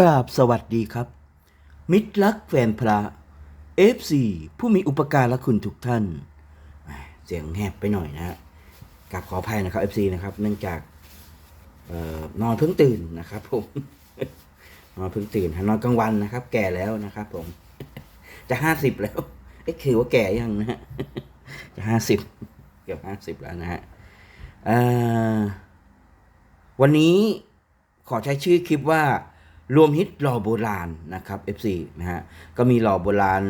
กราบสวัสดีครับ มิตรรักแฟนพระ FC ผู้มีอุปการะคุณทุกท่าน เสียงแหบไปหน่อยนะฮะกราบขออภัยนะครับ FC นะครับ เนื่องจากออนอนเพิ่งตื่นนะครับผมนอนเพิ่งตื่นนอนกลางวันนะครับ แก่แล้วนะครับผม จะห้าสิบแล้วเอ๊ะคือว่าแก่ยังนะฮะจะห้าสิบเกือบห้าสิบแล้วนะฮะวันนี้ขอใช้ชื่อคลิปว่า รวมฮิตหล่อโบราณนะครับ FC นะฮะก็มีหล่อโบราณ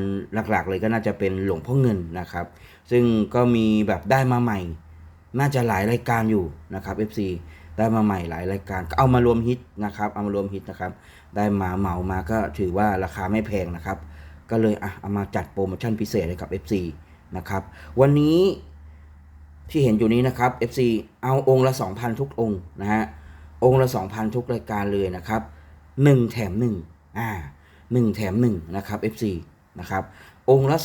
หลักๆ เลยก็น่าจะเป็นหลวงพ่อเงินนะครับ ซึ่งก็มีแบบได้มาใหม่ น่าจะหลายรายการอยู่นะครับ FC ได้มาใหม่หลายรายการก็เอามารวมฮิตนะครับ เอามารวมฮิตนะครับ ได้มาเหมามาก็ถือว่าราคาไม่แพงนะครับ ก็เลยอะเอามาจัดโปรโมชั่นพิเศษให้กับ FC นะครับ วันนี้ที่เห็นอยู่นี้นะครับ FC เอาองค์ละ 2,000 ทุกองค์นะฮะองค์ละ 2,000 ทุกรายการเลยนะครับ 1 แถม1อ่า1แถม1นะครับ FC นะครับองค์ละ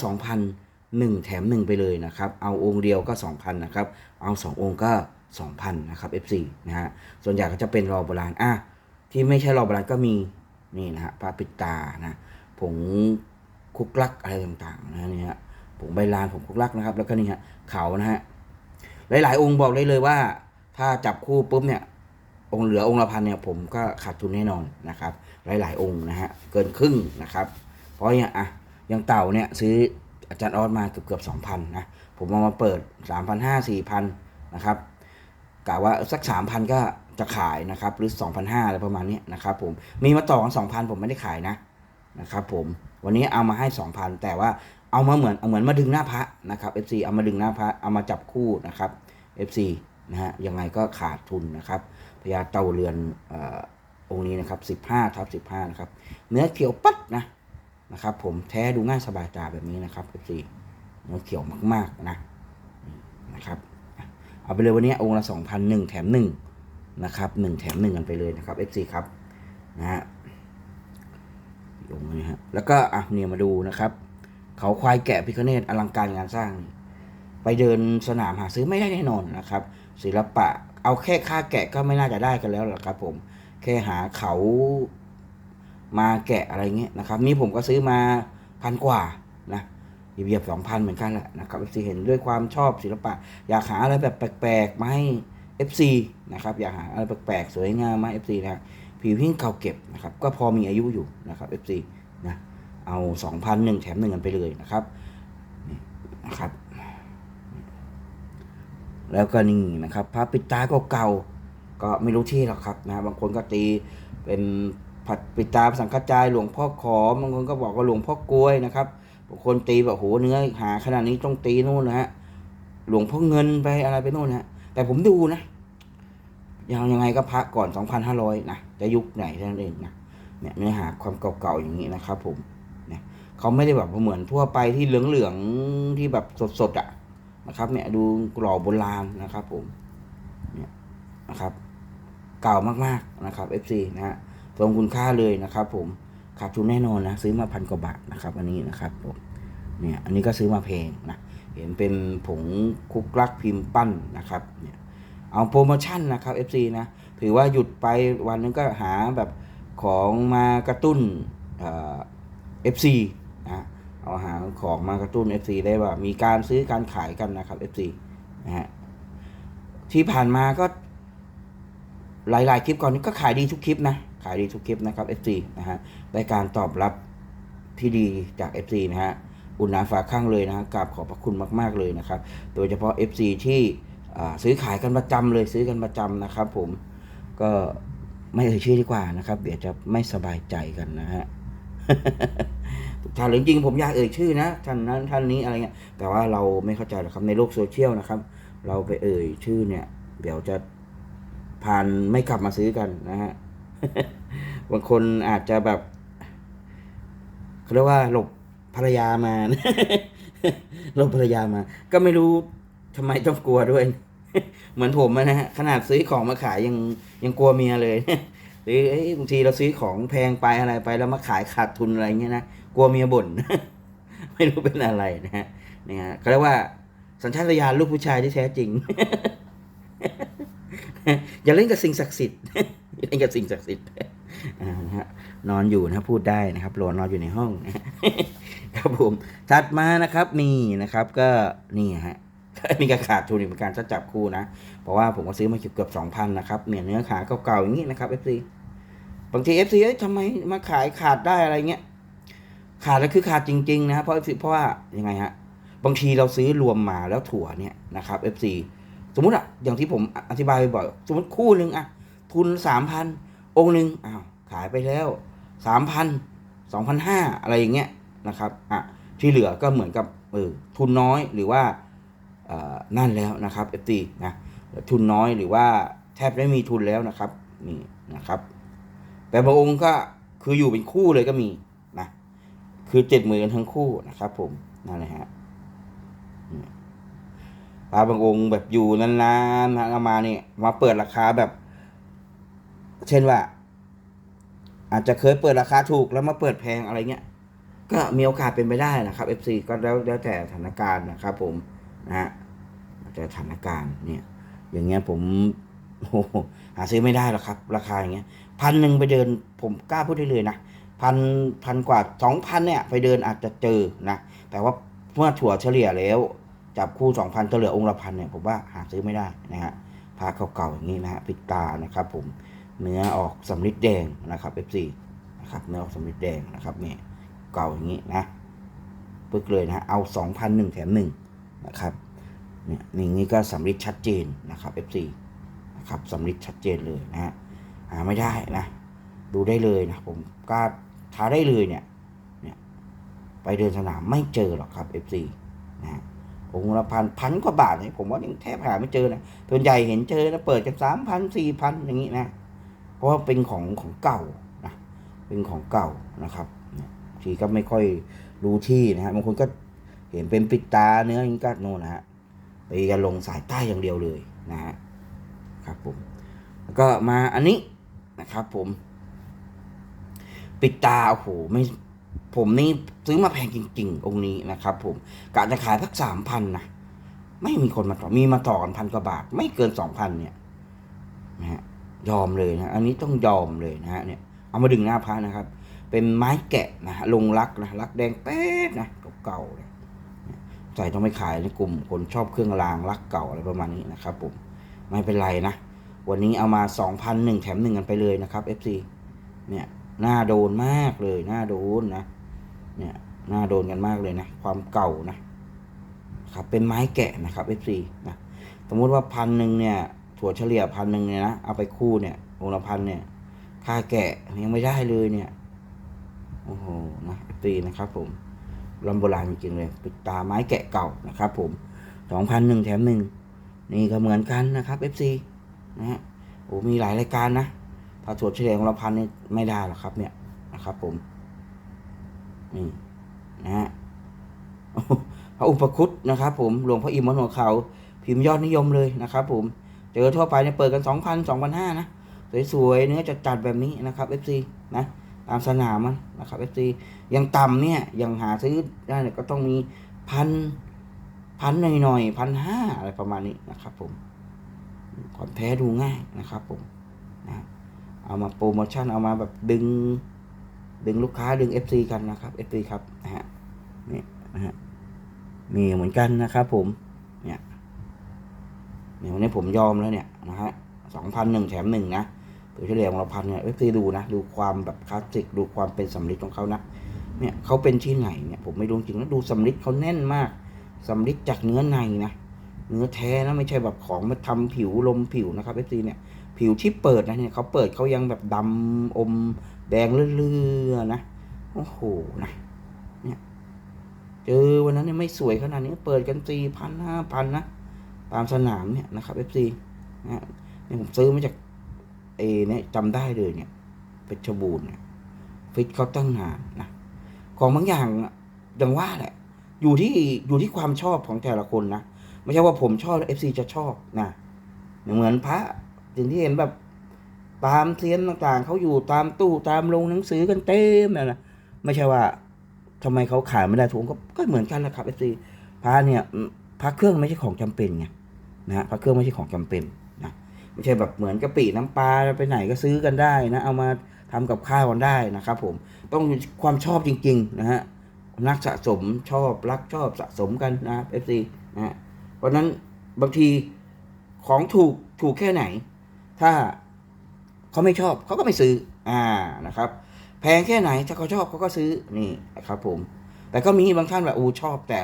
2,000 1 แถม 1 ไปเลยนะครับ เอาองค์เดียวก็ 2,000นะครับเอา 2 องค์ก็ 2,000นะครับ FC นะฮะส่วนใหญ่ก็จะเป็นรอโบราณอะที่ไม่ใช่รอโบราณก็มีนี่นะฮะพระปิดตานะผงคุกลักอะไรต่างๆนะนี่ฮะผงใบลานผงคุกลักนะครับ แล้วก็นี่ฮะเขานะฮะหลายๆ องค์บอกได้เลยว่า ถ้าจับคู่ปุ๊บเนี่ย องค์เหลือองค์ละพันเนี่ยผมก็ขาดทุนแน่นอนนะครับ หลาย ๆ องค์นะฮะเกินครึ่งนะครับ เพราะอย่างอะอย่างเต่าเนี่ยซื้ออาจารย์ออสมาเกือบเกือบสองพันนะผมเอามาเปิดสามพันห้าสี่พันนะครับกะว่าสักสามพันก็จะขายนะครับหรือสองพันห้าอะไรประมาณนี้นะครับผมมีมาต่อกันสองพันผมไม่ได้ขายนะนะครับผมวันนี้เอามาให้สองพันแต่ว่าเอามาเหมือนเอาเหมือนมาดึงหน้าพระนะครับ FC เอามาดึงหน้าพระเอามาจับคู่นะครับ FC นะฮะยังไงก็ขาดทุนนะครับ พญาเต่าเรือนอองค์นี้นะครับ 15ทับ15 นะครับ เนื้อเขียวปัดนะนะครับ ผมแท้ดูง่ายสบายตาแบบนี้นะครับ FC เนื้อเขียวมากๆนะนี่นะครับเอาไปเลยวันนี้องค์ละ2,001แถม1นะครับ1แถม1กันไปเลยนะครับ FC ครับนะฮะองค์นี้ฮะแล้วก็อะเนี่ยมาดูนะครับเขาควายแกะพิคเนตอลังการงานสร้าง ไปเดินสนามหาซื้อไม่ได้แน่นอนนะครับ ศิลปะ เอาแค่ค่าแกะก็ไม่น่าจะได้กันแล้วหรอกครับ ผม แค่หาเขามาแกะอะไรเงี้ยนะครับ นี่ผมก็ซื้อมาพันกว่านะเหยียบสองพันเหมือนกันแหละนะครับ FC เห็นด้วยความชอบศิลปะ อยากหาอะไรแบบแปลกๆมาให้ FC นะครับ อยากหาอะไรแปลกๆสวยงามมาให้ FC นะผิวหิ้งเก่าเก็บนะครับ ก็พอมีอายุอยู่นะครับ FC นะเอา2,000หนึ่งแถมหนึ่งกันไปเลยนะครับนะครับ แล้วก็นี่นะครับพระปิดตาเก่าๆก็ไม่รู้ที่หรอกครับนะบางคนก็ตีเป็นผัดปิดตาสังฆจายหลวงพ่อขอบางคนก็บอกว่าหลวงพ่อกล้วยนะครับบางคนตีแบบโหเนื้อหาขนาดนี้ต้องตีนู่นนะฮะหลวงพ่อเงินไปอะไรไปนู่นนะฮะแต่ผมดูนะยังยังไงก็พระก่อน 2,500นะจะยุคไหนเท่านั้นเองนะเนี่ยเนื้อหาความเก่าๆอย่างนี้นะครับผมเนี่ยเขาไม่ได้แบบเหมือนทั่วไปที่เหลืองๆที่แบบสดๆอะ นะครับเนี่ยดูหล่อโบราณนะครับผมเนี่ยนะครับเก่ามากๆนะครับ FC นะฮะทรงคุณค่าเลยนะครับ ผมขาดทุนแน่นอนนะซื้อมาพันกว่าบาทนะครับอันนี้นะครับผมเนี่ยอันนี้ก็ซื้อมาแพงนะเห็นเป็นผงคุกลักพิมพ์ปั้นนะครับเนี่ยเอาโปรโมชั่นนะครับ FC นะถือว่าหยุดไปวันนึงก็หาแบบของมากระตุ้นเอ่อ FC เอาหาของมากระตุ้น FC ได้ว่า มีการซื้อการขายกันนะครับ FC นะฮะที่ผ่านมาก็หลาย ๆ คลิปก่อนนี้ก็ขายดีทุกคลิปนะ ขายดีทุกคลิปนะครับ FC นะฮะได้การตอบรับที่ดีจาก FC นะฮะอุ่นหนาฝาข้างเลยนะฮะกราบขอบพระคุณมาก ๆ เลยนะครับ โดยเฉพาะ FC ที่ซื้อขายกันประจำเลยซื้อกันประจำนะครับ ผมก็ไม่เอ่ยชื่อดีกว่านะครับ เดี๋ยวจะไม่สบายใจกันนะฮะ ทุกท่านเลยจริงผมอยากเอ่ยชื่อนะท่านนั้นท่านนี้อะไรเงี้ยแต่ว่าเราไม่เข้าใจหรอกครับในโลกโซเชียลนะครับ เราไปเอ่ยชื่อเนี่ย เดี๋ยวจะผ่านไม่กลับมาซื้อกันนะฮะบางคนอาจจะแบบเขาเรียกว่าหลบภรรยามาหลบภรรยามา ก็ไม่รู้ทำไมต้องกลัวด้วย เหมือนผมนะฮะขนาดซื้อของมาขายยังยังกลัวเมียเลยหรือเอ้บางทีเราซื้อของแพงไปอะไรไปแล้วมาขายขาดทุนอะไรเงี้ยนะ กลัวเมียบ่น ไม่รู้เป็นอะไรนะฮะนี่ฮะเขาเรียกว่าสัญชาตญาณลูกผู้ชายที่แท้จริง อย่าเล่นกับสิ่งศักดิ์สิทธิ์อย่าเล่นกับสิ่งศักดิ์สิทธิ์นะฮะนอนอยู่นะพูดได้นะครับหลนอนอยู่ในห้องนะครับผมถัดมานะครับมีนะครับ ก็นี่ฮะนี่ก็ขาดทุนอีกเหมือนกันถ้าจับคู่นะ เพราะว่าผมก็ซื้อมาเกือบสองพันนะครับเนี่ยเนื้อขาเก่าๆอย่างนี้นะครับ FC บางทีเอ้ยทำไมมาขายขาดได้อะไรเงี้ย ขาดแล้วคือขาดจริงๆนะเพราะเพราะว่ายังไงฮะบางทีเราซื้อรวมมาแล้วถั่วเนี่ยนะครับ FC สมมุติอะอย่างที่ผมอธิบายบ่อยสมมติคู่หนึ่งอะทุนสามพันองค์หนึ่งอ้าวขายไปแล้วสามพันสองพันห้าอะไรอย่างเงี้ยนะครับอะที่เหลือก็เหมือนกับเออทุนน้อยหรือว่าเอ่อนั่นแล้วนะครับ FT นะทุนน้อยหรือว่าแทบไม่มีทุนแล้วนะครับนี่นะครับ แต่บางองค์ก็คืออยู่เป็นคู่เลยก็มี คือเจ็ดหมื่นกันทั้งคู่นะครับผมนั่นแหละฮะปลาบางองค์แบบอยู่นานๆนะเอามาเนี่ยมาเปิดราคาแบบ เช่นว่า อาจจะเคยเปิดราคาถูกแล้วมาเปิดแพงอะไรเงี้ย ก็มีโอกาสเป็นไปได้นะครับ FC ก็แล้วแล้วแต่สถานการณ์นะครับผมนะฮะแต่สถานการณ์เนี่ย อย่างเงี้ยผมโอ้โหหาซื้อไม่ได้หรอกครับ ราคาอย่างเงี้ยพันหนึ่งไปเดินผมกล้าพูดได้เลยนะ พันพันกว่าสองพันเนี่ยไปเดินอาจจะเจอนะแต่ว่าเมื่อถั่วเฉลี่ยแล้ว จับคู่สองพันเหลือองค์ละพันเนี่ยผมว่าหาซื้อไม่ได้นะฮะพาเก่าๆอย่างนี้นะฮะปิดตานะครับ ผมเนื้อออกสำลิดแดงนะครับ F4 นะครับเนื้อออกสำลิดแดงนะครับเนี่ยเก่าอย่างนี้นะปึ๊กเลยนะเอาสองพันหนึ่งแถมหนึ่งนะครับเนี่ยนี่างนี่ก็สำลิดชัดเจนนะครับ F4 นะครับสำลิดชัดเจนเลยนะฮะหาไม่ได้นะดูได้เลยนะผมกล้า ท้าได้เลยเนี่ยเนี่ย ไปเดินสนามไม่เจอหรอกครับ F4 นะฮะองค์ละพันพันกว่าบาทเนี่ยผมว่ายังแทบหาไม่เจอนะส่วนใหญ่เห็นเจอนะเปิดกันสามพันสี่พันอย่างนี้นะ เพราะว่าเป็นของของเก่านะเป็นของเก่านะครับเนี่ยทีก็ไม่ค่อยรู้ที่นะฮะบางคนก็เห็นเป็นปิดตาเนื้ออย่างนี้ก็โน่นนะฮะไปกันลงสายใต้อย่างเดียวเลยนะฮะครับผมแล้วก็มาอันนี้นะครับผม ปิดตาโอ้โหไม่ผมนี่ซื้อมาแพงจริง ๆ องค์นี้นะครับ ผมกะจะขายสักสามพันนะไม่มีคนมาต่อมีมาต่อกันพันกว่าบาท ไม่เกินสองพันเนี่ยนะฮะยอมเลยนะ อันนี้ต้องยอมเลยนะฮะเนี่ย เอามาดึงหน้าพระนะครับ เป็นไม้แกะนะลงรักนะรักแดงแป๊ดนะเก่าๆเลยใส่ต้องไม่ขายในกลุ่ม คนชอบเครื่องรางรักเก่าอะไรประมาณนี้นะครับ ผมไม่เป็นไรนะวันนี้เอามาสองพันหนึ่งแถมหนึ่งกันไปเลยนะครับ FC เนี่ย น้าโดนมากเลยหน้าโดนนะ เนี่ยหน้าโดนกันมากเลยนะ ความเก่านะครับเป็นไม้แกะนะครับ F4 นะสมมุติว่าพันหนึ่งเนี่ย ถั่วเฉลี่ยพันหนึ่งเนี่ยนะเอาไปคู่เนี่ยองละพันเนี่ย ค่าแกะยังไม่ได้เลยเนี่ยโอ้โหนะตีนะครับ ผมลำโบราณจริงๆเลยปิดตาไม้แกะเก่านะครับ ผมสองพันหนึ่งแถมหนึ่งนี่ก็เหมือนกันนะครับ FC นะฮะโอ้มีหลายรายการนะ ถ้าถั่วเฉลี่ยของค์ละพันนี่ไม่ได้หรอกครับ เนี่ยนะครับ ผม นี่นะฮะพระอุปคุตนะครับ ผมหลวงพ่ออิมวัดหัวเขา พิมพ์ยอดนิยมเลยนะครับ ผม เจอทั่วไปเนี่ยเปิดกันสองพันสองพันห้านะสวยๆเนื้อจัดๆแบบนี้นะครับ FC นะตามสนามมันนะครับ FC ยังต่ำเนี่ยยังหาซื้อได้เนี่ยก็ต้องมีพันพันหน่อยๆพันห้าอะไรประมาณนี้นะครับ ผมของแท้ดูง่ายนะครับ ผมนะ เอามาโปรโมชั่นเอามาแบบดึง ดึงลูกค้าดึง FC กันนะครับ FC ครับนะฮะนี่นะฮะมีเหมือนกันนะครับผมเนี่ยเนี่ยวันนี้ผมยอมแล้วเนี่ยนะฮะสองพันหนึ่งแถมหนึ่งนะตัวเฉลี่ยของเราพันเนี่ย FC ดูนะ ดูความแบบคลาสสิก ดูความเป็นสำลิดของเขานะเนี่ยเขาเป็นที่ไหนเนี่ยผมไม่รู้จริงนะดูสำลิดเขาแน่นมากสำลิดจากเนื้อในนะ เนื้อแท้นะไม่ใช่แบบของมาทำผิวลมผิวนะครับ FC เนี่ย ผิวที่เปิดนะเนี่ยเขาเปิดเขายังแบบดำอมแดงเลื่อยๆนะโอ้โหนะเนี่ยเจอวันนั้นเนี่ยไม่สวยขนาดนี้เปิดกันสี่พันห้าพันนะตามสนามเนี่ยนะครับ FC นะเนี่ยผมซื้อมาจากเอเนี่ยจำได้เลยเนี่ยเพชรบูรณ์เนี่ยฟิตเขาตั้งนานนะของบางอย่างอะอย่างว่าแหละ อยู่ที่อยู่ที่ความชอบของแต่ละคนนะ ไม่ใช่ว่าผมชอบแล้ว FC จะชอบนะเหมือนพระ สิ่งที่เห็นแบบตามเทียนต่างๆเขาอยู่ตามตู้ตามโรงหนังสือกันเต็มเลยนะไม่ใช่ว่าทำไมเขาขายไม่ได้ถูกก็ก็เหมือนกันแหละครับเอฟซีพระเนี่ยพระเครื่องไม่ใช่ของจำเป็นไงนะพระเครื่องไม่ใช่ของจำเป็นนะไม่ใช่แบบเหมือนกะปิน้ำปลาไปไหนก็ซื้อกันได้นะ เอามาทำกับข้าวกันได้นะครับ ผมต้องความชอบจริง ๆ นะฮะนักสะสมชอบรักชอบสะสมกันนะครับ FC นะฮะเพราะนั้นบางทีของถูกถูกแค่ไหน ถ้าเขาไม่ชอบเขาก็ไม่ซื้อ อ่านะครับ แพงแค่ไหนถ้าเขาชอบเขาก็ซื้อนี่นะครับ ผม แต่ก็มีบางท่านแบบอูชอบแต่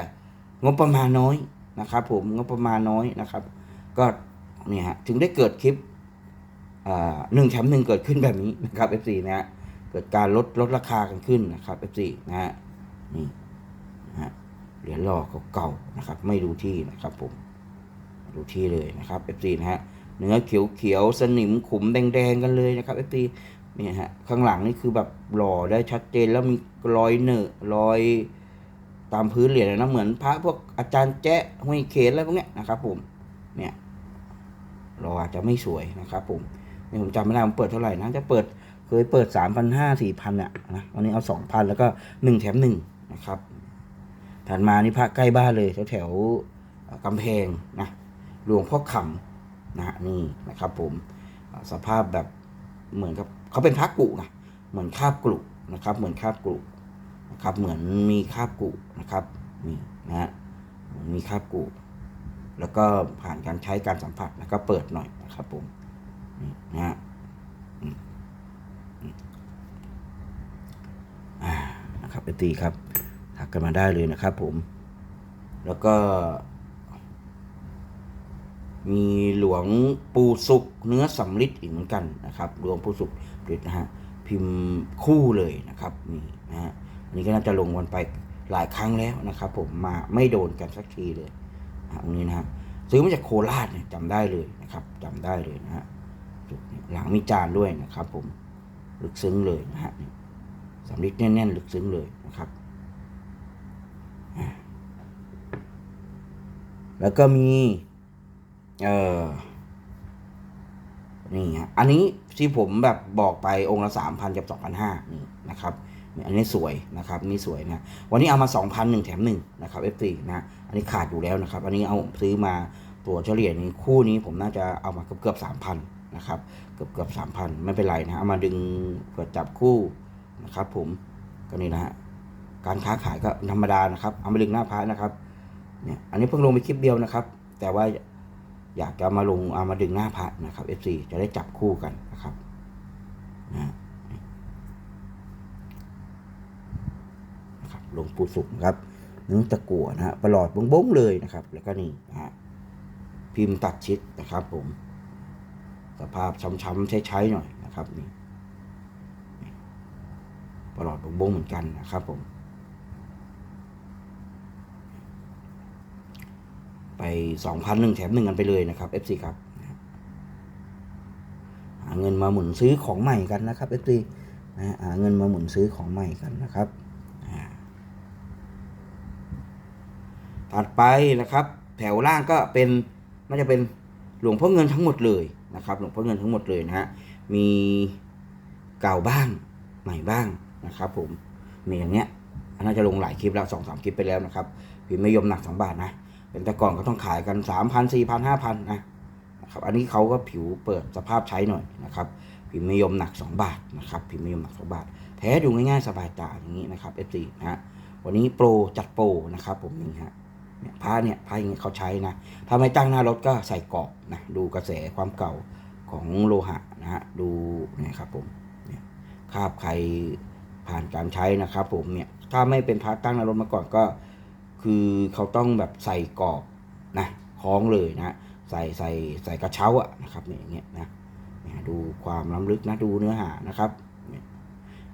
งบประมาณน้อยนะครับ ผมงบประมาณน้อยนะครับ ก็เนี่ยฮะถึงได้เกิดคลิปหนึ่งแถมหนึ่งเกิดขึ้นแบบนี้นะครับ F4 นะฮะเกิดการลดลดราคากันขึ้นนะครับ F4 นะฮะนี่นะฮะเหรียญหล่อเก่าๆนะครับ ไม่ดูที่นะครับ ผมดูที่เลยนะครับ F4 นะฮะ เนื้อเขียวๆสนิมขุมแดงๆกันเลยนะครับ F4 เนี่ยฮะข้างหลังนี่คือแบบหล่อได้ชัดเจนแล้วมีรอยเหนอะรอยตามพื้นเหรียญนะเหมือนพระพวกอาจารย์แจ๊ะห้วยเขนอะไรพวกเนี้ยนะครับผมเนี่ยเราอาจจะไม่สวยนะครับผมนี่ผมจำไม่ได้ผมเปิดเท่าไหร่นะจะเปิดเคยเปิดสามพันห้าสี่พันอะนะวันนี้เอาสองพันแล้วก็หนึ่งแถมหนึ่งนะครับถัดมานี่พระใกล้บ้านเลยแถวแถวกำแพงนะหลวงพ่อขำ นะฮะนี่นะครับผมสภาพแบบเหมือนกับเขาเป็นพระกุนะเหมือนคาบกลุนะครับ เหมือนคาบกลุนะครับ เหมือนมีคาบกุนะครับนี่นะฮะมีคาบกุแล้วก็ผ่านการใช้การสัมผัสแล้วก็เปิดหน่อยนะครับผมนี่นะฮะอ่านะครับไปตีครับทักกันมาได้เลยนะครับผม แล้วก็ มีหลวงปู่สุกเนื้อสำลิดอีกเหมือนกันนะครับหลวงปู่สุกฤทธิ์นะฮะพิมพ์คู่เลยนะครับนี่นะฮะอันนี้ก็น่าจะลงวันไปหลายครั้งแล้วนะครับ ผมมาไม่โดนกันสักทีเลยนะฮะตรงนี้นะฮะซื้อมาจากโคราชเนี่ยจำได้เลยนะครับจำได้เลยนะฮะหลังมีจานด้วยนะครับ ผมลึกซึ้งเลยนะฮะสำลิดแน่นๆลึกซึ้งเลยนะครับแล้วก็มี เออ นี่ฮะ อันนี้ที่ผมแบบบอกไปองค์ละสามพันกับสองพันห้านี่นะครับ อันนี้สวยนะครับนี่สวยนะ วันนี้เอามาสองพันหนึ่งแถมหนึ่งนะครับ F4 นะ อันนี้ขาดอยู่แล้วนะครับ อันนี้เอาซื้อมาตัวเฉลี่ยนี้คู่นี้ผมน่าจะเอามาเกือบเกือบสามพันนะครับ เกือบเกือบสามพันไม่เป็นไรนะเอามาดึงเกิดจับคู่นะครับ ผมก็นี่นะฮะการค้าขายก็ธรรมดานะครับเอามาดึงหน้าพระนะครับเนี่ยอันนี้เพิ่งลงไปคลิปเดียวนะครับ แต่ว่า อยากจะมาลงเอามาดึงหน้าพระนะครับ FC จะได้จับคู่กันนะครับนะนะครับลงปูสุขนะครับเนื้อตะกั่วนะฮะประหลอดบงๆเลยนะครับ แล้วก็นี่นะฮะพิมพ์ตัดชิดนะครับ ผม สภาพช้ำๆใช้ๆหน่อยนะครับนี่นี่ประหลอดบงๆเหมือนกันนะครับ ผม ไปสองพันหนึ่งแถมหนึ่งกันไปเลยนะครับ FC ครับหาเงินมาหมุนซื้อของใหม่กันนะครับ FC นะหาเงินมาหมุนซื้อของใหม่กันนะครับถัดไปนะครับ แถวล่างก็เป็นน่าจะเป็นหลวงพ่อเงินทั้งหมดเลยนะครับ หลวงพ่อเงินทั้งหมดเลยนะฮะมีเก่าบ้างใหม่บ้างนะครับผมมีอย่างเนี้ยน่าจะลงหลายคลิปแล้วสองสามคลิปไปแล้วนะครับพิมพ์ไม่ยมหนักสองบาทนะ แต่ก่อนก็ต้องขายกันสามพันสี่พันห้าพันนะครับ อันนี้เขาก็ผิวเปิดสภาพใช้หน่อยนะครับพิมพ์นิยมหนัก 2 บาทนะครับพิมพ์นิยมหนัก 2 บาท แท้ดูง่ายๆสบายตาอย่างนี้นะครับ F4 นะฮะวันนี้โปรจัดโปรนะครับผมนี่ฮะเนี่ยผ้าเนี่ยผ้าอย่างเงี้ยเขาใช้นะถ้าไม่ตั้งหน้ารถก็ใส่กรอบนะดูกระแสความเก่าของโลหะนะฮะดูเนี่ยครับผมเนี่ยคาบใครผ่านการใช้นะครับผมเนี่ยถ้าไม่เป็นผ้าตั้งหน้ารถมาก่อนก็ คือเขาต้องแบบใส่กรอบนะคล้องเลยนะใส่ใส่ใส่กระเช้าอะนะครับเนี่ยอย่างเงี้ยนะดูความล้ำลึกนะดูเนื้อหานะครับ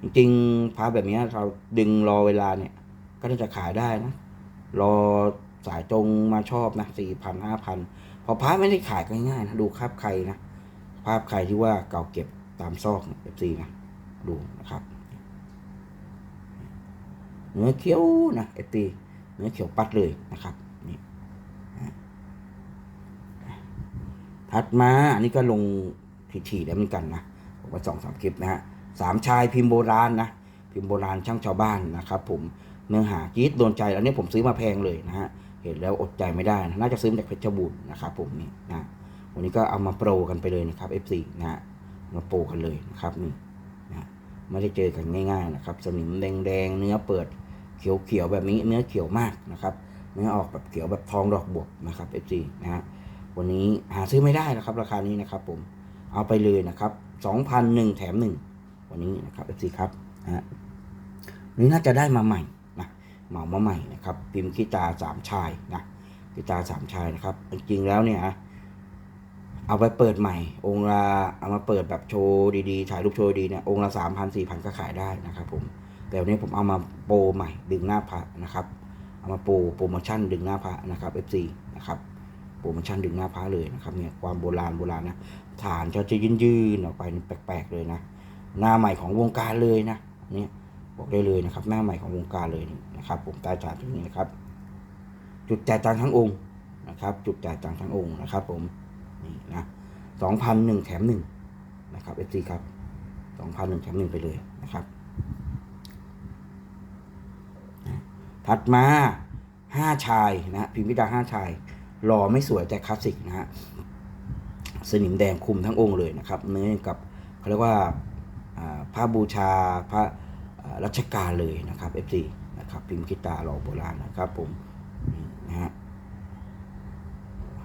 จริงๆพาแบบเนี้ยเราดึงรอเวลาเนี่ย ก็น่าจะขายได้นะ รอสายตรงมาชอบนะสี่พันห้าพันพอพาไม่ได้ขายง่ายๆนะดูภาพใครนะภาพใครที่ว่าเก่าเก็บตามซอกเอฟซีนะดูนะครับเนื้อเขี้ยวนะเอฟซี เนื้อเขียวปัดเลยนะครับนี่ถัดมาอันนี้ก็ลงถี่ๆแล้วเหมือนกันนะผมว่าสองสามคลิปนะฮะสามชายพิมพ์โบราณนะพิมพ์โบราณช่างชาวบ้านนะครับ ผมเนื้อหาจี๊ดโดนใจอันนี้ผมซื้อมาแพงเลยนะฮะเห็นแล้วอดใจไม่ได้น่าจะซื้อมาจากเพชรบูรณ์นะครับผมนี่นะวันนี้ก็เอามาโปรกันไปเลยนะครับ F4 นะฮะมาโปรกันเลยนะครับนี่นะไม่ได้เจอกันง่าย ๆ นะครับ สนิมแดงๆเนื้อเปิด เขียวๆแบบนี้เนื้อเขียวมากนะครับเนื้อออกแบบเขียวแบบทองดอกบวบนะครับ FC นะฮะวันนี้หาซื้อไม่ได้นะครับ ราคานี้นะครับผมเอาไปเลยนะครับ2,001แถม1 วันนี้นะครับ FC ครับนะฮะนี่น่าจะได้มาใหม่นะเหมามาใหม่นะครับ พิมพ์กีตาร์สามชายนะกีตาร์สามชายนะครับ จริงๆแล้วเนี่ยเอาไปเปิดใหม่ องค์ละเอามาเปิดแบบโชว์ดีๆถ่ายรูปโชว์ดีเนี่ยองค์ละสามพันสี่พันก็ขายได้นะครับผม แต่วันนี้ผมเอามาโปรใหม่ดึงหน้าพระนะครับ เอามาโปรโปรโมชั่นดึงหน้าพระนะครับ FC นะครับโปรโมชั่นดึงหน้าพระเลยนะครับเนี่ยความโบราณโบราณนะฐานจะจะยืนๆออกไปแปลกๆเลยนะ หน้าใหม่ของวงการเลยนะเนี่ยบอกได้เลยนะครับ หน้าใหม่ของวงการเลยนะครับ ผมใต้ฐานตรงนี้นะครับ จุดจ่ายตังค์ทั้งองค์นะครับ จุดจ่ายตังค์ทั้งองค์นะครับ ผมนี่นะสองพันหนึ่งแถมหนึ่งนะครับ FC ครับสองพันหนึ่งแถมหนึ่งไปเลยนะครับนะ ถัดมาห้าชายนะพิมพิดาห้าชายหล่อไม่สวยแต่คลาสสิกนะฮะสนิมแดงคุมทั้งองค์เลยนะครับ เนื้อกับเขาเรียกว่าอ่าพระบูชาพระรัชกาลเลยนะครับ FC นะครับพิมพ์กิตาหล่อโบราณนะครับผมนี่นะฮะ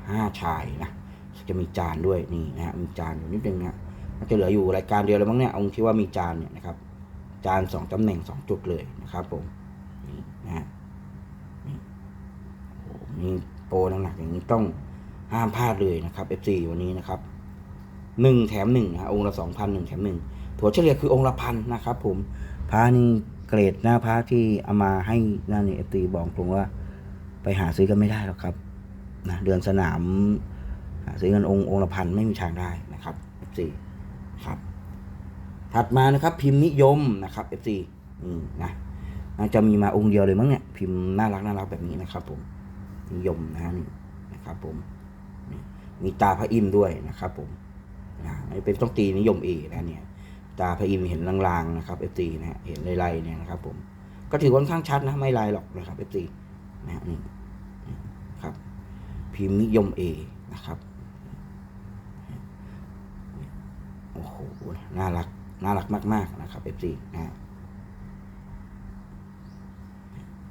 ห้าชายนะจะมีจานด้วยนี่นะฮะมีจานอยู่นิดนึงนะมันจะเหลืออยู่รายการเดียวเลยมั้งเนี่ยองค์ที่ว่ามีจานเนี่ยนะครับจานสองตำแหน่งสองจุดเลยนะครับผมนี่นะฮะนี่โอ้โห มีโปรหนักๆอย่างนี้ต้องห้ามพลาดเลยนะครับ F4 วันนี้นะครับหนึ่งแถมหนึ่งนะฮะองค์ละสองพันหนึ่งแถมหนึ่งถั่วเฉลี่ยคือองค์ละพันนะครับ ผมพระนี่เกรดหน้าพระที่เอามาให้นั่นนี่ F4 บอกตรงว่า ไปหาซื้อกันไม่ได้หรอกครับนะเดือนสนามหาซื้อกันองค์องค์ละพันไม่มีทางได้นะครับ F4 ครับถัดมานะครับ พิมพ์นิยมนะครับ F4 นี่นะน่าจะมีมาองค์เดียวเลยมั้งเนี่ยพิมพ์น่ารักน่ารักแบบนี้นะครับผม นิยมนะนี่นะครับผมมีตาพระอินทร์ด้วยนะครับ ผมนะไม่เป็นต้องตีนิยมเอนะเนี่ย ตาพระอินทร์เห็นลางๆนะครับ F4 นะฮะเห็นลายๆเนี่ยนะครับ ผม ก็ถือว่าค่อนข้างชัดนะไม่ลายหรอกนะครับ F4 นะฮะนี่ครับ พิมพ์นิยม A นะครับโอ้โหน่ารักน่ารักมาก ๆ นะครับ F4 นะฮะ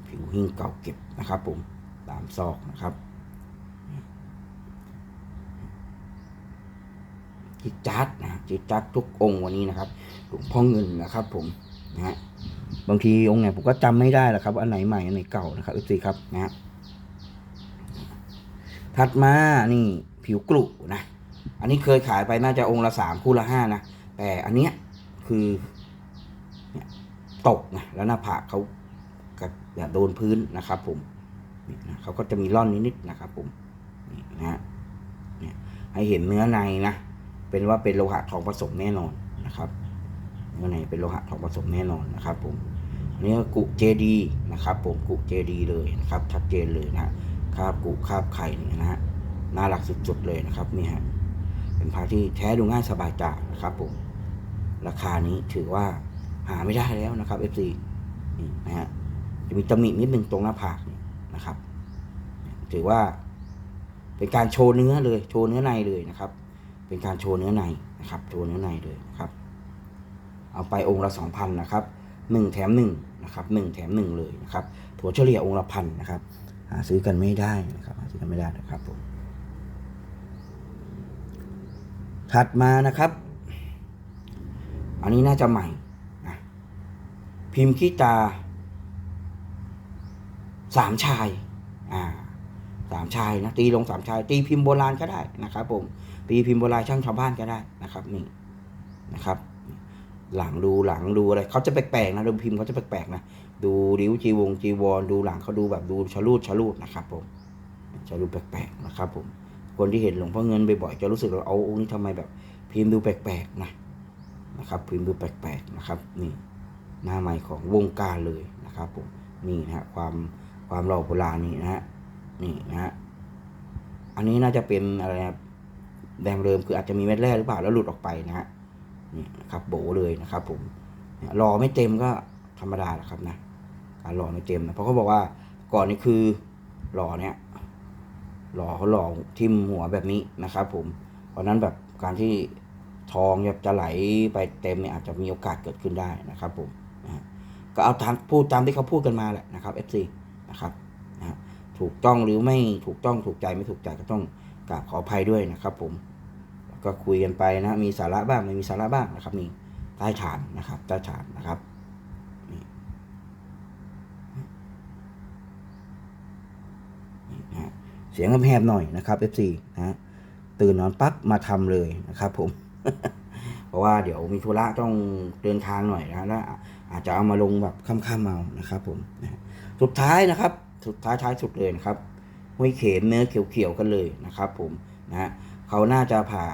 ผิวหิ้งเก่าเก็บนะครับผม ตามซอกนะครับจิตจัดนะจิตจัดทุกองค์วันนี้นะครับหลวงพ่อเงินนะครับ ผมนะฮะบางทีองค์ไหนผมก็จำไม่ได้หรอกครับว่าอันไหนใหม่อันไหนเก่านะครับ F4 ครับนะฮะถัดมานี่ผิวกรุนะอันนี้เคยขายไปน่าจะองค์ละสามคู่ละห้านะแต่อันเนี้ยคือเนี่ยตกนะแล้วหน้าผากเขากับโดนพื้นนะครับผม นะเขาก็จะมีร่อนนิดๆนะครับผมนี่นะฮะเนี่ยให้เห็นเนื้อในนะเป็นว่าเป็นโลหะทองผสมแน่นอนนะครับเนื้อในเป็นโลหะทองผสมแน่นอนนะครับ ผมอันนี้ก็กุเจดีนะครับ ผมกุเจดีเลยนะครับ ชัดเจนเลยนะฮะคาบกุคาบไข่เนี่ยนะฮะน่ารักสุดๆเลยนะครับนี่ฮะเป็นพระที่แท้ดูง่ายสบายตานะครับ ผม ราคานี้ถือว่าหาไม่ได้แล้วนะครับ FC นี่นะฮะจะมีตำหนินิดนึงตรงหน้าผาก นะครับ ถือว่าเป็นการโชว์เนื้อเลย โชว์เนื้อในเลยนะครับ เป็นการโชว์เนื้อในนะครับ โชว์เนื้อในเลยนะครับ เอาไปองค์ละสองพันนะครับหนึ่งแถมหนึ่งนะครับหนึ่งแถมหนึ่งเลยนะครับ ถั่วเฉลี่ยองค์ละพันนะครับ หาซื้อกันไม่ได้นะครับ หาซื้อกันไม่ได้นะครับผม ถัดมานะครับ อันนี้น่าจะใหม่นะพิมพ์ขี้ตา สามชายอ่าสามชายนะตีลงสามชายตีพิมพ์โบราณก็ได้นะครับผมตีพิมพ์โบราณช่างชาวบ้านก็ได้นะครับนี่นะครับ หลังดูหลังดูอะไรเขาจะแปลกๆนะดูพิมพ์เขาจะแปลกๆนะดูริ้วจีวงจีวรดูหลังเขาดูแบบดูชะลูดชะลูดนะครับผมจะดูแปลกๆนะครับผมคนที่เห็นหลวงพ่อเงินบ่อยๆจะรู้สึกว่าเอาองค์นี้ทำไมแบบ พิมพ์ดูแปลกๆนะนะครับ พิมพ์ดูแปลกๆนะครับ นี่หน้าใหม่ของวงการเลยนะครับผมนี่นะฮะความ ความหล่อโบราณนี่นะฮะนี่นะฮะอันนี้น่าจะเป็นอะไรนะแดงเริมคืออาจจะมีเม็ดแร่หรือเปล่าแล้วหลุดออกไปนะฮะนี่ครับโบเลยนะครับ ผมเนี่ยรอไม่เต็มก็ธรรมดาแหละครับนะการรอไม่เต็มนะเพราะเขาบอกว่าก่อนนี้คือหล่อเนี่ยหล่อเขาหล่อทิ่มหัวแบบนี้นะครับ ผมเพราะนั้นแบบการที่ทองจะไหลไปเต็มเนี่ยอาจจะมีโอกาสเกิดขึ้นได้นะครับ ผมนะก็เอาตามพูดตามที่เขาพูดกันมาแหละนะครับ FC นะครับนะถูกต้องหรือไม่ถูกต้องถูกใจไม่ถูกใจก็ต้องกราบขออภัยด้วยนะครับ ผมก็คุยกันไปนะมีสาระบ้างไม่มีสาระบ้างนะครับนี่ใต้ฐานนะครับใต้ฐานนะครับเสียงแหบๆหน่อยนะครับ FC นะตื่นนอนปั๊บมาทำเลยนะครับ ผม เพราะว่าเดี๋ยวมีธุระต้องเดินทางหน่อยนะแล้วอาจจะเอามาลงแบบค่ำๆเอานะครับ ผมนะ สุดท้ายนะครับ สุดท้ายท้ายสุดเลยนะครับห้วยเข็มเนื้อเขียวๆกันเลยนะครับผมนะเขาน่าจะผ่า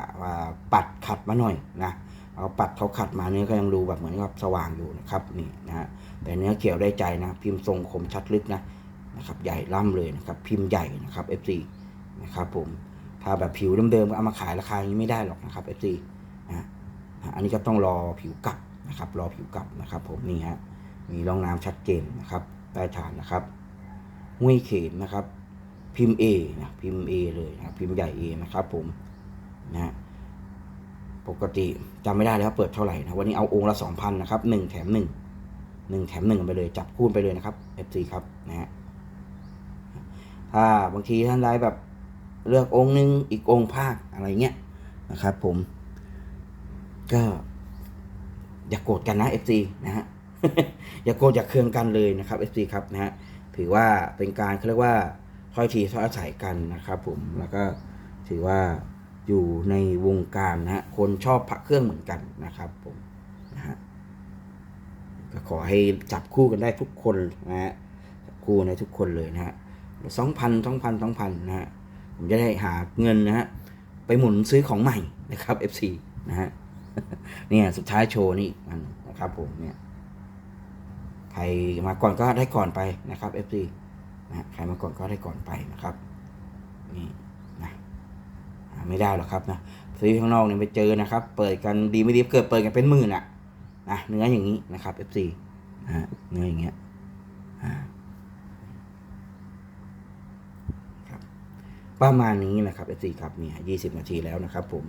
าปัดขัดมาหน่อยนะเอาปัดเขาขัดมาเนื้อก็ยังดูแบบเหมือนกับสว่างอยู่นะครับนี่นะฮะแต่เนื้อเขียวได้ใจนะ พิมพ์ทรงคมชัดลึกนะนะครับ ใหญ่ล่ำเลยนะครับ พิมพ์ใหญ่นะครับ FC นะครับผมถ้าแบบผิวเดิมๆก็เอามาขายราคาอย่างนี้ไม่ได้หรอกนะครับ FC นะฮะอะอันนี้ก็ต้องรอผิวกลับนะครับ รอผิวกลับนะครับ ผมนี่ฮะมีร่องน้ำชัดเจนนะครับ ใต้ฐานนะครับห้วยเขมนะครับ พิมพ์ A นะพิมพ์ A เลยนะพิมพ์ใหญ่ A นะครับผมนะฮะปกติจำไม่ได้แล้วเปิดเท่าไหร่นะวันนี้เอาองค์ละสองพันนะครับหนึ่งแถมหนึ่งหนึ่งแถมหนึ่งไปเลยจับคูณไปเลยนะครับ FC ครับนะฮะถ้าบางทีท่านใดแบบเลือกองค์หนึ่งอีกองค์ภาคอะไรเงี้ยนะครับผมก็อย่ากโกรธกันนะ FC นะฮะ อย่าโกรธอย่าเคืองกันเลยนะครับ FC ครับนะฮะถือว่าเป็นการเขาเรียกว่าถ้อยทีถ้อยอาศัยกันนะครับ ผมแล้วก็ถือว่าอยู่ในวงการนะฮะคนชอบพระเครื่องเหมือนกันนะครับ ผมนะฮะก็ขอให้จับคู่กันได้ทุกคนนะฮะจับคู่ในทุกคนเลยนะฮะสองพันสองพันสองพันนะฮะผมจะได้หาเงินนะฮะไปหมุนซื้อของใหม่นะครับ FC นะฮะเนี่ยสุดท้ายโชว์นี่มันนะครับผมเนี่ย ใครมาก่อนก็ได้ก่อนไปนะครับ FC นะฮะใครมาก่อนก็ได้ก่อนไปนะครับนี่นะไม่ได้หรอกครับนะซื้อข้างนอกเนี่ยไปเจอนะครับ เปิดกันดีไม่ดีเกิดเปิดกันเป็นหมื่นอะนะเนื้ออย่างนี้นะครับ FC นะฮะเนื้ออย่างเงี้ยครับประมาณนี้นะครับ FC ครับเนี่ยยี่สิบนาทีแล้วนะครับผม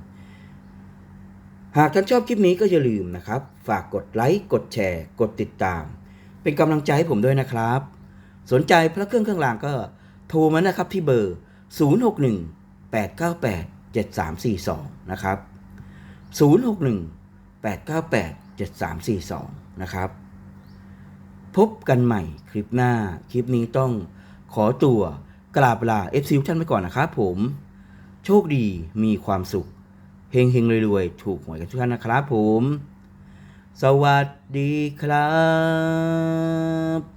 หากท่านชอบคลิปนี้ก็อย่าลืมนะครับ ฝากกดไลค์ กดแชร์ กดติดตาม เป็นกำลังใจให้ผมด้วยนะครับ สนใจพระเครื่องเครื่องรางก็โทรมานะครับที่เบอร์ 061 898 7342 นะครับ 061 898 7342 นะครับ พบกันใหม่คลิปหน้า คลิปนี้ต้องขอตัวกราบลา FC ทุกท่านไปก่อนนะครับผม โชคดีมีความสุข เฮงเฮงรวยๆ ถูกหวยกันทุกท่านนะครับผม สวัสดีครับ